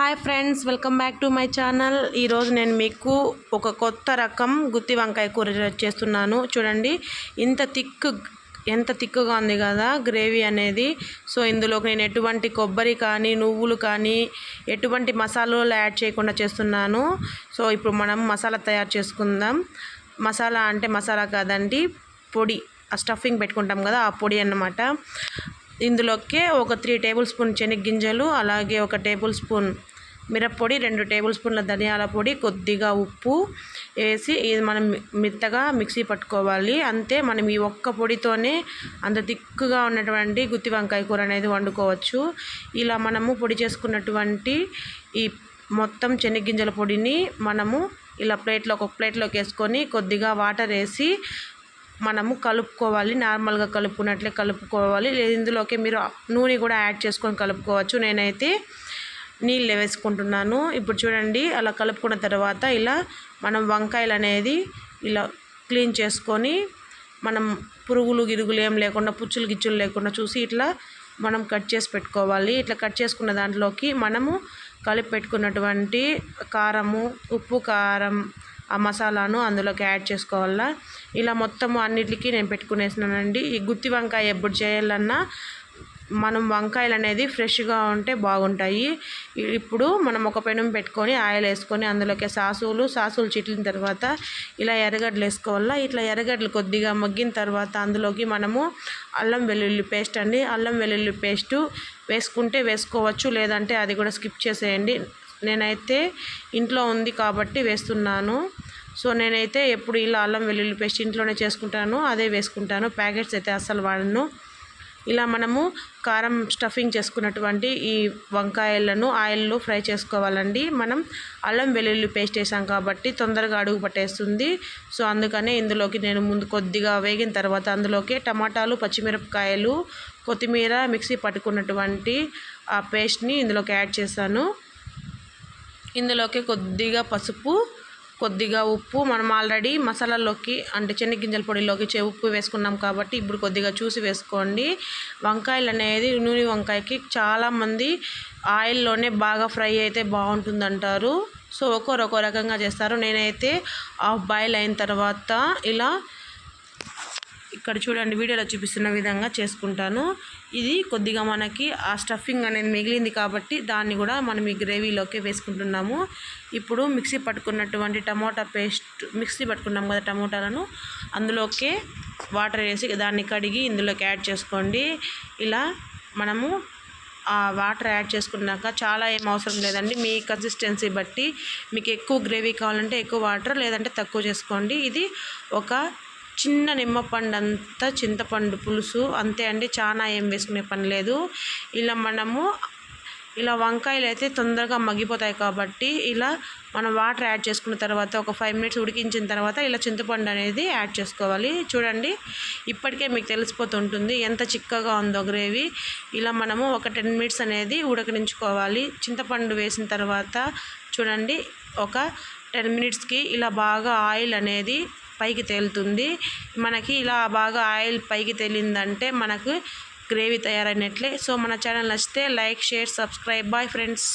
Hi friends welcome back to my channel. ఈరోజు నేను మీకు ఒక కొత్త రకం గుత్తి వంకాయ కూర చేస్తున్నాను. చూడండి ఇంత థిక్ ఎంత థిక్గా ఉంది కదా గ్రేవీ అనేది. సో ఇందులోకి నేను ఎటువంటి కొబ్బరి కానీ నువ్వులు కానీ ఎటువంటి మసాలాలు యాడ్ చేయకుండా చేస్తున్నాను. సో ఇప్పుడు మనం మసాలా తయారు చేసుకుందాం. మసాలా అంటే మసాలా కాదండి పొడి. ఆ స్టఫింగ్ పెట్టుకుంటాం కదా ఆ పొడి అన్నమాట. ఇందులోకి ఒక త్రీ టేబుల్ స్పూన్ శనగగింజలు అలాగే ఒక టేబుల్ స్పూన్ మిరప్పొడి రెండు టేబుల్ స్పూన్ల ధనియాల పొడి కొద్దిగా ఉప్పు వేసి ఇది మనం మెత్తగా మిక్సీ పట్టుకోవాలి. అంతే మనం ఈ ఒక్క పొడితోనే అంత దిక్కుగా ఉన్నటువంటి గుత్తి వంకాయ కూర అనేది వండుకోవచ్చు. ఇలా మనము పొడి చేసుకున్నటువంటి ఈ మొత్తం శనగ్గింజల పొడిని మనము ఇలా ప్లేట్లో ఒక ప్లేట్లోకి వేసుకొని కొద్దిగా వాటర్ వేసి మనము కలుపుకోవాలి నార్మల్గా కలుపుకున్నట్లే కలుపుకోవాలి. లేదు ఇందులోకి మీరు నూనె కూడా యాడ్ చేసుకొని కలుపుకోవచ్చు. నేనైతే నీళ్ళు వేసుకుంటున్నాను. ఇప్పుడు చూడండి అలా కలుపుకున్న తర్వాత ఇలా మనం వంకాయలు అనేది ఇలా క్లీన్ చేసుకొని మనం పురుగులు గిరుగులు ఏం లేకుండా పుచ్చులు గిచ్చులు లేకుండా చూసి ఇట్లా మనం కట్ చేసి పెట్టుకోవాలి. ఇట్లా కట్ చేసుకున్న దాంట్లోకి మనము కలిపి పెట్టుకున్నటువంటి కారము ఉప్పు కారం ఆ మసాలాను అందులోకి యాడ్ చేసుకోవాలా? ఇలా మొత్తము అన్నిటికీ నేను పెట్టుకునేసినానండి. ఈ గుత్తి వంకాయ ఎప్పుడు చేయాలన్నా మనం వంకాయలు అనేది ఫ్రెష్గా ఉంటే బాగుంటాయి. ఇప్పుడు మనం ఒక పెనం పెట్టుకొని ఆయిల్ వేసుకొని అందులోకి సాసులు సాసులు చిట్లిన తర్వాత ఇలా ఎర్రగడ్డలు వేసుకోవాలా? ఇట్లా ఎర్రగడ్డలు కొద్దిగా మగ్గిన తర్వాత అందులోకి మనము అల్లం వెల్లుల్లి పేస్ట్ అండి. అల్లం వెల్లుల్లి పేస్టు వేసుకుంటే వేసుకోవచ్చు లేదంటే అది కూడా స్కిప్ చేసేయండి. నేనైతే ఇంట్లో ఉంది కాబట్టి వేస్తున్నాను. సో నేనైతే ఎప్పుడు ఇలా అల్లం వెల్లుల్లి పేస్ట్ ఇంట్లోనే చేసుకుంటాను. అదే వేసుకుంటాను. ప్యాకెట్స్ అయితే అస్సలు వాడను. ఇలా మనము కారం స్టఫింగ్ చేసుకున్నటువంటి ఈ వంకాయలను ఆయిల్లో ఫ్రై చేసుకోవాలండి. మనం అల్లం వెల్లుల్లి పేస్ట్ వేసాం కాబట్టి తొందరగా అడుగు పట్టేస్తుంది. సో అందుకనే ఇందులోకి నేను ముందు కొద్దిగా వేగిన తర్వాత అందులోకి టమాటాలు పచ్చిమిరపకాయలు కొత్తిమీర మిక్సీ పట్టుకున్నటువంటి ఆ పేస్ట్ని ఇందులోకి యాడ్ చేశాను. ఇందులోకి కొద్దిగా పసుపు కొద్దిగా ఉప్పు. మనం ఆల్రెడీ మసాలాలోకి అంటే చెనిగ్గింజల పొడిలోకి చే ఉప్పు వేసుకున్నాం కాబట్టి ఇప్పుడు కొద్దిగా చూసి వేసుకోండి. వంకాయలు అనేది నూనె వంకాయకి చాలామంది ఆయిల్లోనే బాగా ఫ్రై అయితే బాగుంటుంది అంటారు సో ఒక్కొరు ఒక్కో రకంగా చేస్తారు. నేనైతే హాఫ్ బాయిల్ అయిన తర్వాత ఇలా ఇక్కడ చూడండి వీడియోలో చూపిస్తున్న విధంగా చేసుకుంటాను. ఇది కొద్దిగా మనకి ఆ స్టఫింగ్ అనేది మిగిలింది కాబట్టి దాన్ని కూడా మనం ఈ గ్రేవీలోకి వేసుకుంటున్నాము. ఇప్పుడు మిక్సీ పట్టుకున్నటువంటి టమోటా పేస్ట్ మిక్సీ పట్టుకున్నాం కదా టమోటాలను అందులోకి వాటర్ వేసి దాన్ని కడిగి ఇందులోకి యాడ్ చేసుకోండి. ఇలా మనము ఆ వాటర్ యాడ్ చేసుకున్నాక చాలా ఏం అవసరం లేదండి మీ కన్సిస్టెన్సీ బట్టి మీకు ఎక్కువ గ్రేవీ కావాలంటే ఎక్కువ వాటర్ లేదంటే తక్కువ చేసుకోండి. ఇది ఒక చిన్న నిమ్మపండు అంతా చింతపండు పులుసు. అంతే అండి చాలా ఏం వేసుకునే పని లేదు. ఇలా మనము ఇలా వంకాయలు అయితే తొందరగా మగ్గిపోతాయి కాబట్టి ఇలా మనం వాటర్ యాడ్ చేసుకున్న తర్వాత ఒక ఫైవ్ మినిట్స్ ఉడికించిన తర్వాత ఇలా చింతపండు అనేది యాడ్ చేసుకోవాలి. చూడండి ఇప్పటికే మీకు తెలిసిపోతుంటుంది ఎంత చిక్కగా ఉందో గ్రేవీ. ఇలా మనము ఒక టెన్ మినిట్స్ అనేది ఉడకనించుకోవాలి. చింతపండు వేసిన తర్వాత చూడండి ఒక టెన్ మినిట్స్కి ఇలా బాగా ఆయిల్ అనేది పైకి తేలుతుంది. మనకి ఇలా బాగా ఆయిల్ పైకి తేలిందంటే మనకు గ్రేవీ తయారైనట్లే. సో మన ఛానల్ నచ్చితే like share subscribe. Bye friends